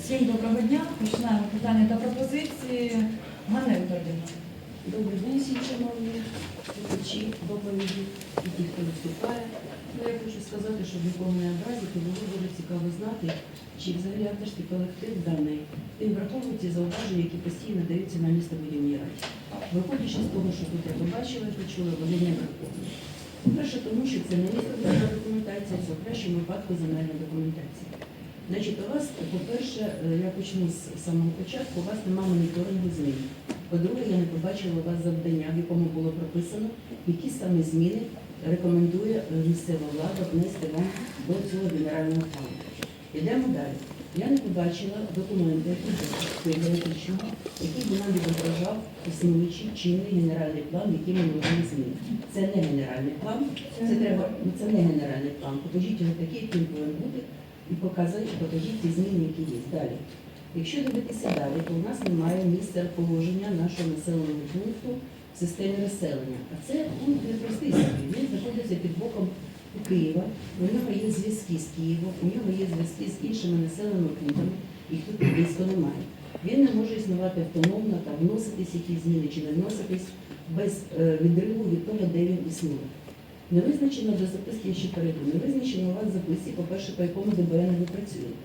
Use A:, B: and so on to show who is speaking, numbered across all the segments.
A: Всім доброго дня. Починаємо питання та пропозиції. Ганна Вікторівна.
B: Добрий день всім шановні слухачі, доповіді і ті, хто виступає. Ну, я хочу сказати, що в не образі, то було дуже цікаво знати, чи взагалі авторський колектив даний, він враховує ці зауваження, які постійно даються на містобудівній раді. Виходячи з того, що тут я побачила, почула, вони не враховані. По-перше, тому що це не містобудівна документація, це в кращому випадку земельна документація. Значить, у вас, по-перше, е, я почну з самого початку, у вас немає моніторингу змін. По-друге, я не побачила у вас завдання, в якому було прописано, які саме зміни рекомендує е, місцева влада внести вам до цього генерального плану. Йдемо далі. Я не побачила документи, який би нам відображав існуючий чинний генеральний план, який ми можемо змінити. Це не генеральний план, це треба, ну це не генеральний план. Покажіть його такий, який повинен бути, і показати, покажіть ті зміни, які є. Далі. Якщо дивитися далі, то у нас немає місця положення нашого населеного пункту в системі населення. А це пункт непростий собі. Він знаходиться під боком Києва, у нього є зв'язки з Києвом, у нього є зв'язки з іншими населеними пунктами, їх тут близько немає. Він не може існувати автономно, там вноситись якісь зміни чи не вноситись без е, відриву від того, де він існує. Не визначено до записки, я перейду, не визначено у вас в записці, по-перше, по якому ДБН ви працюєте.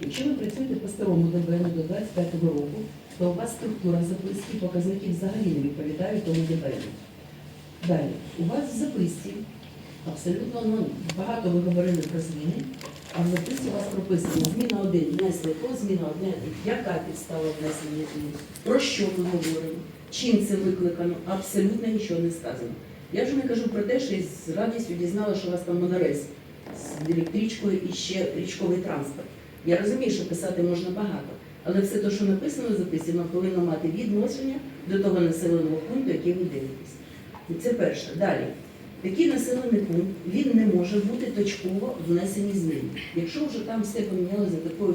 B: Якщо ви працюєте по старому ДБН до 25 року, то у вас структура записки, показники взагалі не відповідають тому ДБН. Далі, у вас в записці абсолютно ну, багато ви говорили про зміни, а в записці у вас прописано зміна один, внесли то, зміна одне, яка підстава внесення змін, про що ми говоримо, чим це викликано, абсолютно нічого не сказано. Я вже не кажу про те, що з радістю дізнала, що у вас там монорез з електричкою і ще річковий транспорт. Я розумію, що писати можна багато, але все те, що написано воно повинно мати відношення до того населеного пункту, який ви дивитесь. І Це перше. Далі. Такий населений пункт він не може бути точково внесені зміни. Якщо вже там все помінялося за такою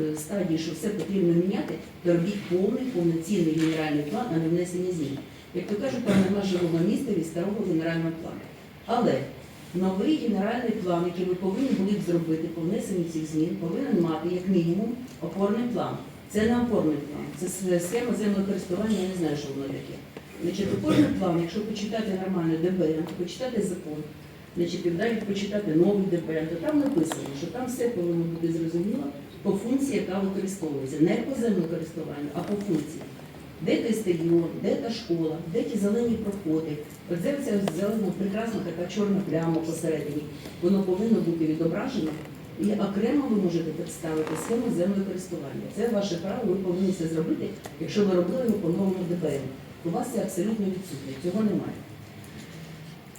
B: е, стадії, що все потрібно міняти, то робіть повний повноцінний генеральний план, а не внесені змін. Як то кажуть, там нема живого міста від старого генерального плану. Але новий генеральний план, який ви повинні були б зробити по внесенню цих змін, повинен мати як мінімум опорний план. Це не опорний план, це схема землекористування, я не знаю, що воно таке. Значить, опорний план, якщо почитати нормально ДБН, почитати закон, значить, далі почитати новий ДБН, то там написано, що там все повинно бути зрозуміло по функції, яка використовується. Не по землекористуванню, а по функції. Де той стадіон, де та школа, де ті зелені проходи. От це ця зелена, прекрасна така чорна пляма посередині. Воно повинно бути відображено. І окремо ви можете представити схему землекористування. Це ваше право, ви повинні це зробити, якщо ви робили його по новому ДБН. У вас це абсолютно відсутнє, цього немає.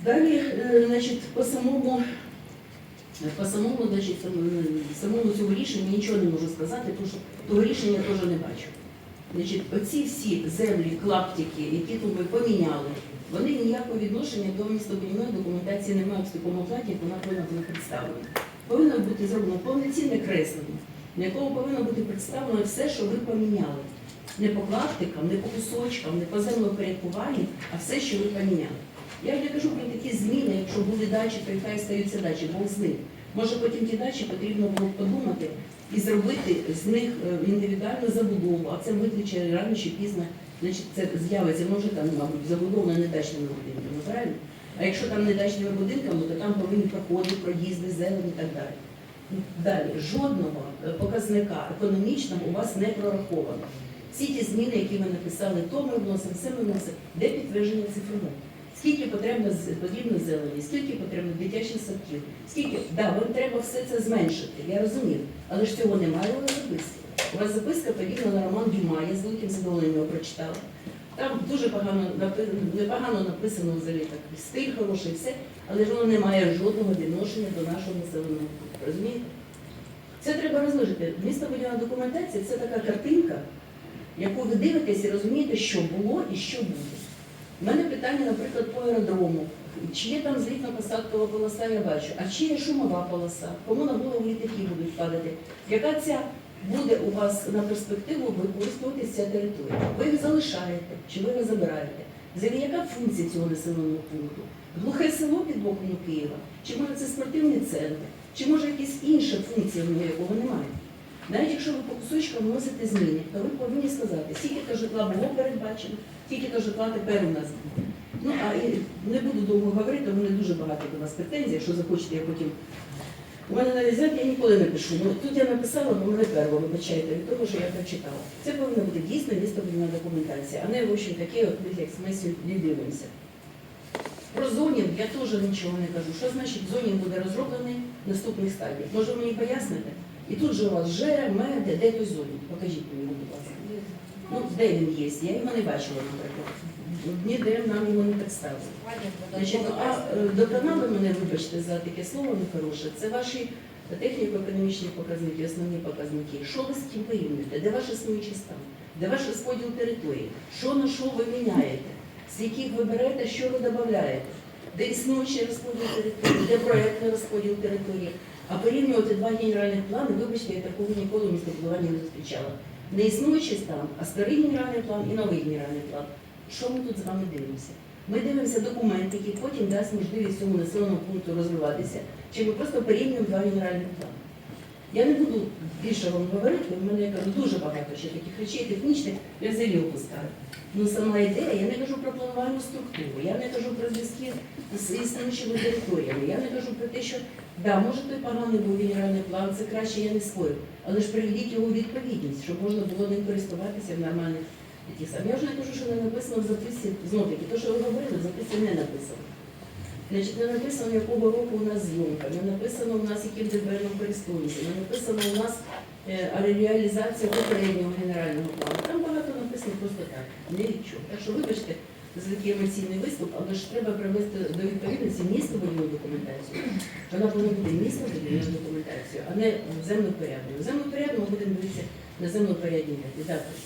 B: Далі, е, значить, по самому, по самому, значить, самому, цьому рішенню нічого не можу сказати, тому що того рішення теж не бачу. Значить, оці всі землі, клаптики, які тут ми поміняли, вони ніякого відношення до містобудівної документації не мають в такому плані, як вона повинна бути представлена. Повинно бути зроблено повноцінне креслення, на якому повинно бути представлено все, що ви поміняли. Не по клаптикам, не по кусочкам, не по землепорядкуванню, а все, що ви поміняли. Я не кажу про такі зміни, якщо були дачі, то й хай стаються дачі, Бог з ним. Може потім ті дачі потрібно було подумати і зробити з них е, індивідуальну забудову, а це викличе рано чи пізно, значить це з'явиться, може там, мабуть, забудована не дачними будинками, правильно? А якщо там не дачними будинками, то там повинні проходи, проїзди, зелень і так далі. Далі, жодного е, показника економічного у вас не прораховано. Всі ті зміни, які ви написали, то ми вносимо, все ми вносимо. Де підтвердження цифрове? Скільки потрібно, потрібно зелені, скільки потрібно дитячих садків, скільки, да, вам треба все це зменшити, я розумію, але ж цього немає у вас записки. У вас записка подібна на роман Дюма, я з великим задоволенням його прочитала. Там дуже погано непогано написано взагалі так, стиль хороший, все, але ж воно не має жодного відношення до нашого населеного пункту. Розумієте? Це треба розложити. Містобудівна документація це така картинка, яку ви дивитесь і розумієте, що було і що буде. У мене питання, наприклад, по аеродрому. Чи є там злітно-посадкова полоса, я бачу, а чи є шумова полоса? Кому на голову літаки будуть падати? Яка ця буде у вас на перспективу використовуватися ця територія? Ви їх залишаєте чи ви їх забираєте? Взагалі, яка функція цього населеного пункту? Глухе село під боком Києва? Чи може це спортивний центр? Чи може якась інша функція якого немає? Навіть якщо ви по кусочкам вносите зміни, то ви повинні сказати, скільки то житла було передбачено, скільки то житла тепер у нас. Ну а не буду довго говорити, у мене дуже багато до вас претензій, якщо захочете, я потім. У мене навіть знаєте, я ніколи не пишу. Ну тут я написала, бо мене перво, вибачайте, від того, що я прочитала. Це повинна бути дійсно містобудівна документація, а не в общем таке, от ми як сьогодні дивимося. Про зонінг я теж нічого не кажу. Що значить зонінг буде розроблений в наступних стадіях? Може мені поясните? І тут же у вас Ж, М, де, де той зонінг? Покажіть мені, будь ласка. Ну, де він є? Я його не бачила, наприклад. Ніде нам його не представили. Значить, а е, доконали мене, вибачте за таке слово нехороше, це ваші техніко-економічні показники, основні показники. Що ви з ким порівнюєте? Де ваш існуючий стан? Де ваш розподіл території? Що на що ви міняєте? З яких ви берете, що ви додаєте? Де існуючий розподіл території, де проєктний розподіл території? А порівнювати два генеральних плани, вибачте, я такого ніколи в містобудуванні не зустрічала. Не існуючий стан, а старий генеральний план і новий генеральний план. Що ми тут з вами дивимося? Ми дивимося документ, який потім дасть можливість цьому населеному пункту розвиватися, чи ми просто порівнюємо два генеральних плани. Я не буду більше вам говорити, в мене я дуже багато ще таких речей технічних, я взагалі опускаю. Ну сама ідея, я не кажу про планувальну структуру, я не кажу про зв'язки з існуючими територіями, я не кажу про те, що да, може той поганий був генеральний план, це краще я не спорю, але ж приведіть його у відповідність, щоб можна було ним користуватися в нормальних таких сам. Я вже не кажу, що не написано в записці, знов таки, то, що ви говорили, в записці не написано. Значить, не написано, якого року у нас зйомка, не написано у нас, яким ДБРом користуємося, не написано у нас е, реалізація попереднього генерального плану. Там багато написано просто так, не від. Так що вибачте за такий емоційний виступ, але ж треба привести до відповідності містобудівну документацію. Вона повинна бути містобудівною документацією, а не земнопорядною. Земнопорядну ми будемо дивитися на земнопорядній. Дякую.